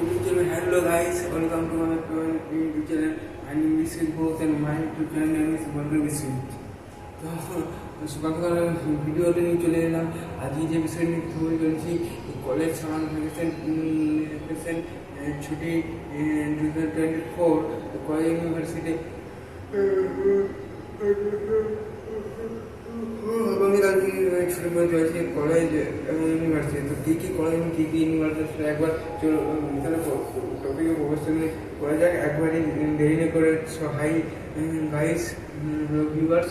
Hello guys, welcome to my YouTube channel. My name is Both and my YouTube channel name is Bolgar Biswit. তো সকালবেলা ভিডিওটা নিয়ে চলে এলাম আজকে যে বিষয় নিয়ে কথা বলে চলেছি কলেজ সামান ভ্যাকেশন ছুটি two thousand twenty four college university এবং আজকে পড়ে চলেছে কলেজ এবং ইউনিভার্সিটি তো কী কী কলেজ এবং কী কী ইউনিভার্সিটি একবার চলো তাহলে টপিকে প্রবেশ করা যাক। একবারই দেরি না করে হাই গাইস ভিউয়ার্স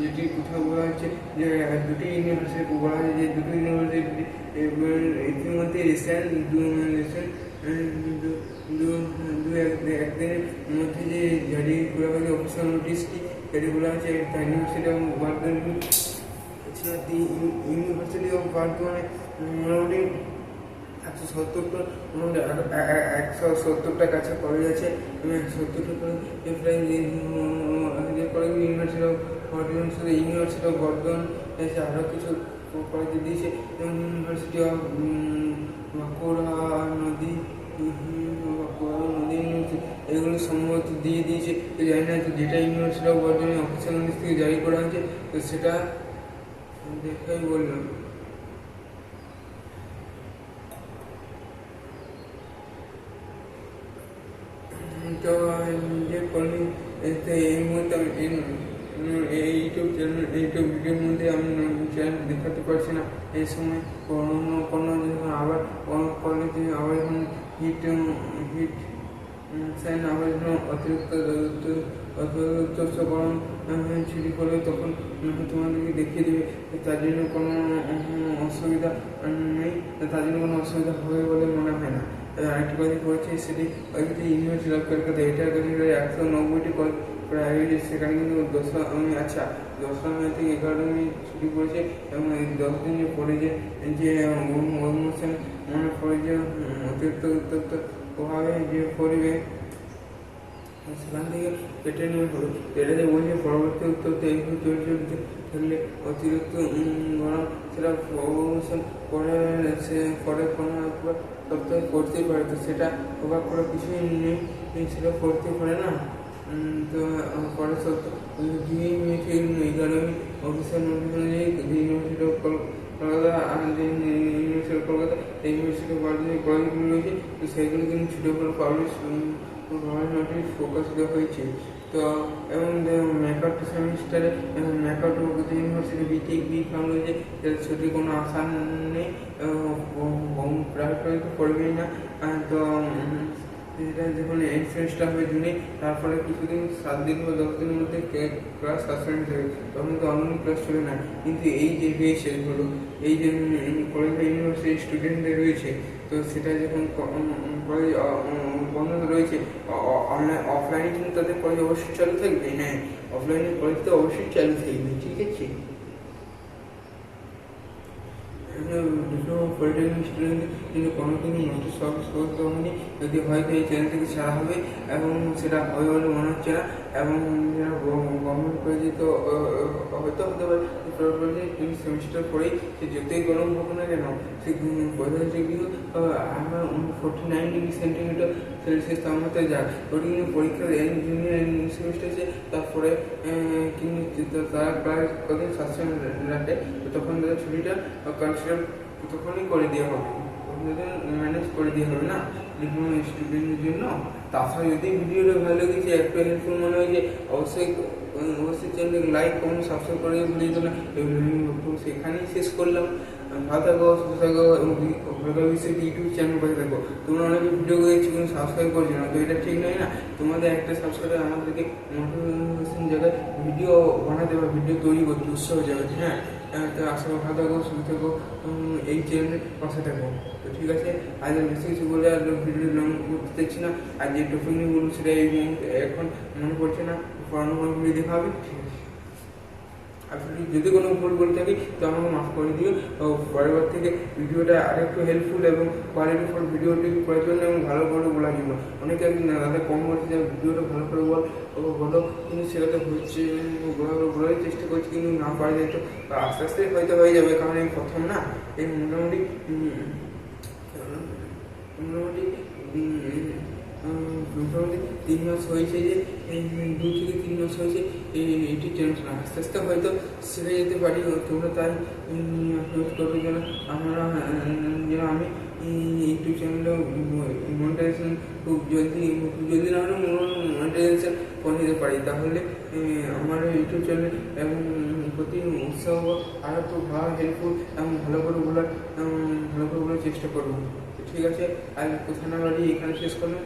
যেটি কোথাও বলা হচ্ছে যে দুটি ইউনিভার্সিটি বলা হয়েছে যে, দুটি ইউনিভার্সিটি ইতিমধ্যে রিসেন্ট দু রিসেন্ট দু একদিনের মধ্যে যে জারি করা হয়েছে অফিসিয়াল নোটিশটি জারি করা হয়েছে ইউনিভার্সিটি এবং ইউনিভার্সিটি অফ বর্ধমানে মোটামুটি একশো সত্তরটা একশো সত্তরটা কাছে কলেজ আছে। সত্তরটা কলেজ প্রায় কলেজ ইউনিভার্সিটি অফ বর্ধমান শুধু ইউনিভার্সিটি অফ বর্ধমান এসে আরও কিছু কলেজে দিয়েছে। যেমন ইউনিভার্সিটি অফ বাঁকুড়া নদী নদী এগুলো সম্ভবত দিয়ে দিয়েছে। জানি না যেটা ইউনিভার্সিটি অফ বর্ধমান অফিসিয়াল থেকে জারি করা হয়েছে, তো সেটা দেখাই বললাম তো যে করি এই মুহূর্তে আমি এই ইউটিউব চ্যানেল ইউটিউব ভিডিওর মধ্যে আমি চ্যানেল দেখাতে পারছি না। এই সময় কোনো কোনো আবার, কোনো কলেজে আবার যখন হিট হিট আবার যখন অতিরিক্ত অতিরিক্তকরণ ছুটি করবে তখন তোমাদেরকে দেখিয়ে দেবে তার জন্য কোনো অসুবিধা নেই তার জন্য কোনো অসুবিধা হবে বলে মনে হয় না। আরেকটি কথা করেছি সেটি ওইটি ইউনিভার্সিটি অফ কলকাতা এটার কাছে একশো নব্বইটি প্রায় সেখানে কিন্তু দশরা আচ্ছা দশরা মে থেকে এগারো মে ছুটি পড়েছে এবং দশ দিন পরে যে যে অনুষ্ঠান মনে পড়ে যে অতিরিক্ত উত্তপ্ত প্রভাবে যে পড়বে, সেখান থেকে কেটে নেওয়া হলো এটাতে বলছে, পরবর্তী উত্তরতে এইভাবে চলতে চলতে অতিরিক্ত গরম সেটা অবসান পরে, সে পরে কোনো একবার সপ্তাহে করতে পারে তো সেটা অবাক করার কিছুই নেই সেটা করতে পারে না। তো পরে সপ্তাহ দুই মে থেকে এগারোই অফিসের অনুযায়ী যে ইউনিভার্সিটি অফ কলকাতা এই ইউনিভার্সিটি কলেজগুলো রয়েছে, তো সেইগুলো কিন্তু ছুটে পড়ে পাবলিশ নোটিশ প্রকাশিত হয়েছে। তো, এবং মেকআপ সেমিস্টারে makeup university B Tech B pharm রয়েছে ছুটির কোনো আশা নেই প্রাইভেট তো পড়বেই না। তো যেটা যখন এন্ড সেমিস্টার হবে জুনে তারপরে কিছুদিন, সাত দিন বা দশ দিনের মধ্যে ক্লাস সাসপেন্ড হবে তখন তো অনলাইন ক্লাস চলে না। কিন্তু এই যে রয়েছে হলো এই যে কলেজ স্টুডেন্টদের রয়েছে, তো সেটা যখন কলেজ বন্ধ রয়েছে অনলাইন অফলাইনে কিন্তু তাদের কলেজ অবশ্যই চালু থাকবে? হ্যাঁ অফলাইনে কলেজ তো অবশ্যই চালু থাকবে ঠিক আছে দুটো পলিটেকনিক স্টুডেন্ট কিন্তু কোনো দিনই নোটিশ করতে হয়নি যদি হয়তো এই চ্যানেল থেকে ছাড়া হবে এবং সেটা হবে বলে মনে হচ্ছে না এবং গভর্নমেন্ট কলেজে তো হয়তো হতে পারে। তিন সেমিস্টার পরেই সে যতই গরম হোক না কেন, সে পঁয়তাল্লিশ ডিগ্রি আমার forty nine degree centimetre Celsius তাপমাত্রা যায় ওটি কিন্তু পরীক্ষা জুনিয়র সেমিস্টার আছে, তারপরে কিন্তু তারা প্রায় কদিন সাসপেন্ড রাখে, তখন তাদের ছুটিটা কনসিডার তখনই করে দেওয়া হবে। ম্যানেজ করে দেওয়া হবে না? বিভিন্ন স্টুডেন্টের জন্য। তাছাড়া যদি ভিডিওটা ভালো লেগেছে, একটু হেল্পফুল মনে হয় যে, অবশ্যই অবশ্যই চ্যানেলকে লাইক কমেন্ট সাবস্ক্রাইব করে ভুলে যেত না। সেখানেই শেষ করলাম। ভালো থাকো, সুস্থ থাকো, এবং ইউটিউব চ্যানেল পাশে থাকো। তোমরা অনেকে ভিডিও দেখছি, কিন্তু সাবস্ক্রাইব করছ না। তো এটা ঠিক নয় না? তোমাদের একটা সাবস্ক্রাইব আমাদেরকে মোটিভেশন জায়গায় ভিডিও বানাতে বা ভিডিও তৈরি করতে উৎসাহ যাবে হ্যাঁ? আশা করি ভালো থাকো সুস্থ থাকো এই চ্যানেলের পাশে থাকো। তো ঠিক আছে, আজ বেশি কিছু বলে আর ভিডিও লং করতে চাইছি না। আর যে টপিক নিয়ে বলব সেটা এই এখন মনে পড়ছে না। পড়ানো ভিডিও দেখা হবে। ঠিক আছে। যদি কোনো ভুল বলে থাকি, তো আমাকে মাফ করে দিও। পরেরবার থেকে ভিডিওটা আরেকটু হেল্পফুল এবং কোয়ালিটিফুল ভিডিওটি করার জন্য এবং ভালো করে বলার জন্য অনেকে তাদের কম বলছে যে, ভিডিওটা ভালো করে বল বলো। কিন্তু সেটা হচ্ছে বলার চেষ্টা করছি, কিন্তু না পারা যায় তো। আস্তে আস্তে হয়তো হয়ে যাবে, কারণ এই প্রথম না, এই মোটামুটি মোটামুটি মোটামুটি তিন মাস হয়েছে যে দু থেকে তিন মাস হয়েছে ইউটিউব চ্যানেল আস্তে আস্তে হয়তো শিখে যেতে পারি তোমরা তাই হেল্প করবে যেন আমরা যেন আমি ইউটিউব চ্যানেলে মনিটাইজেশন খুব জলদি খুব জলদি না হলেও মনিটাইজেশন করে নিতে পারি। তাহলে আমার ইউটিউব চ্যানেল এবং প্রতি উৎসাহ আরও একটু ভালো হেল্পফুল এবং ভালো করে বলার ভালো করে বলার চেষ্টা করব। ঠিক আছে? আর কোথাও না বাড়ি এখানে শেষ করলাম।